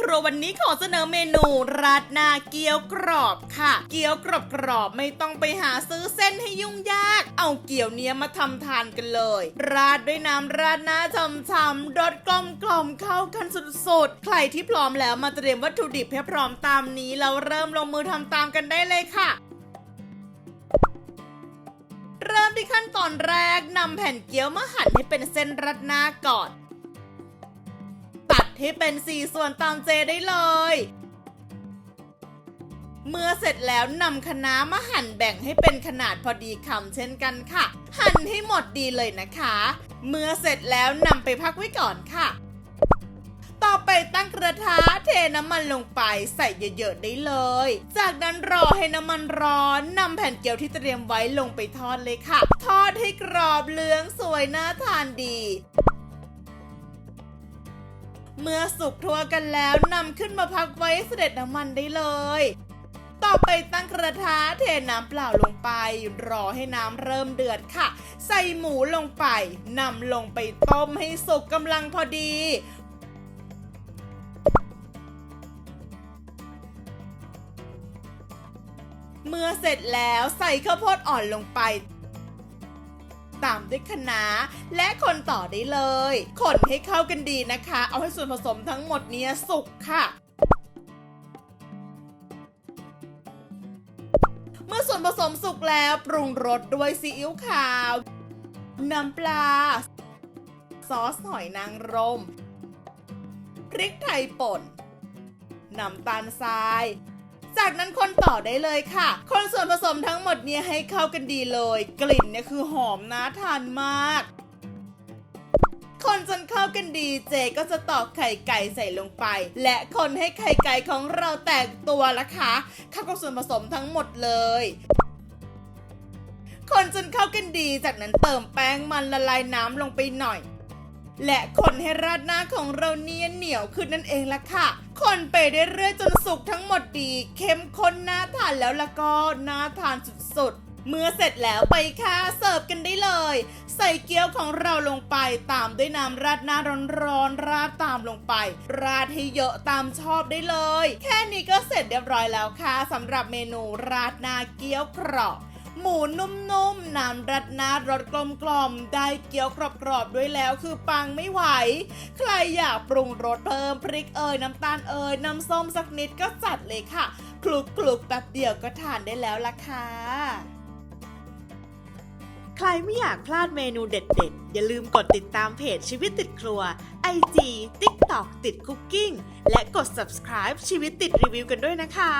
ครัววันนี้ขอเสนอเมนูราดหน้าเกี๊ยวกรอบค่ะ เกี๊ยวกรอบกรอบไม่ต้องไปหาซื้อเส้นให้ยุ่งยาก เอาเกี๊ยวเนี้ยมาทำทานกันเลย ราดด้วยน้ำราดหน้าช่ำๆรสกลมกล่อมๆเข้ากันสุดๆ ใครที่พร้อมแล้วมาเตรียมวัตถุดิบให้พร้อมตามนี้แล้วเริ่มลงมือทำตามกันได้เลยค่ะเริ่มที่ขั้นตอนแรกนำแผ่นเกี๊ยวมาหั่นให้เป็นเส้นรัดหน้าก่อน ตัดให้เป็นสี่ส่วนตามเจได้เลย เมื่อเสร็จแล้วนำคะน้ามาหั่นแบ่งให้เป็นขนาดพอดีคำเช่นกันค่ะ หั่นให้หมดดีเลยนะคะ เมื่อเสร็จแล้วนำไปพักไว้ก่อนค่ะ ต่อไปตั้งกระทะเทน้ำมันลงไปใส่เยอะๆได้เลย จากนั้นรอให้น้ำมันร้อนนำแผ่นเกี๊ยวที่เตรียมไว้ลงไปทอดเลยค่ะ ทอดให้กรอบเหลืองสวยน่าทานดี เมื่อสุกทั่วกันแล้วนำขึ้นมาพักไว้เสด็จน้ำมันได้เลย ต่อไปตั้งกระทะเทน้ำเปล่าลงไป รอให้น้ำเริ่มเดือดค่ะ ใส่หมูลงไปนำลงไปต้มให้สุกกำลังพอดีเมื่อเสร็จแล้วใส่ข้าวโพดอ่อนลงไป ตามด้วยคะน้าและคนต่อได้เลย คนให้เข้ากันดีนะคะ เอาให้ส่วนผสมทั้งหมดเนี้ยสุกค่ะเมื่อส่วนผสมสุกแล้วปรุงรสด้วยซีอิ๊วขาว น้ำปลา ซอสหอยนางรม พริกไทยป่น น้ำตาลทราย จากนั้นคนต่อได้เลยค่ะ คนส่วนผสมทั้งหมดเนี้ให้เข้ากันดีเลย กลิ่นเนี่ยคือหอมน่าทานมากคนจนเข้ากันดีเจก็จะตอกไข่ไก่ใส่ลงไป และคนให้ไข่ไก่ของเราแตกตัวละคะเข้ากับส่วนผสมทั้งหมดเลย คนจนเข้ากันดีจากนั้นเติมแป้งมันละลายน้ำลงไปหน่อย และคนให้ราดหน้าของเราเนียนเหนียวขึ้นนั่นเองละค่ะ คนไปเรื่อยๆจนสุกทั้งหมดดี เข้มข้นน่าทานแล้วละก็น่าทานสุดๆ เมื่อเสร็จแล้วไปค่ะเสิร์ฟกันได้เลย ใส่เกี๊ยวของเราลงไปตามด้วยน้ำราดหน้าร้อนๆราดตามลงไป ราดให้เยอะตามชอบได้เลย แค่นี้ก็เสร็จเรียบร้อยแล้วค่ะสำหรับเมนูราดหน้าเกี๊ยวกรอบ หมูนุ่มๆน้ำรัดหน้ารสกลมๆได้เกี๊ยวกรอบๆด้วยแล้วคือปังไม่ไหว ใครอยากปรุงรสเพิ่มพริกเอยน้ำตาลเอยน้ำส้มสักนิดก็จัดเลยค่ะ คลุกๆแป๊บเดียวก็ทานได้แล้วล่ะค่ะใครไม่อยากพลาดเมนูเด็ดๆ อย่าลืมกดติดตามเพจชีวิตติดครัว IG TikTok ติดคุกกิ้งและกด subscribe ชีวิตติดรีวิวกันด้วยนะคะ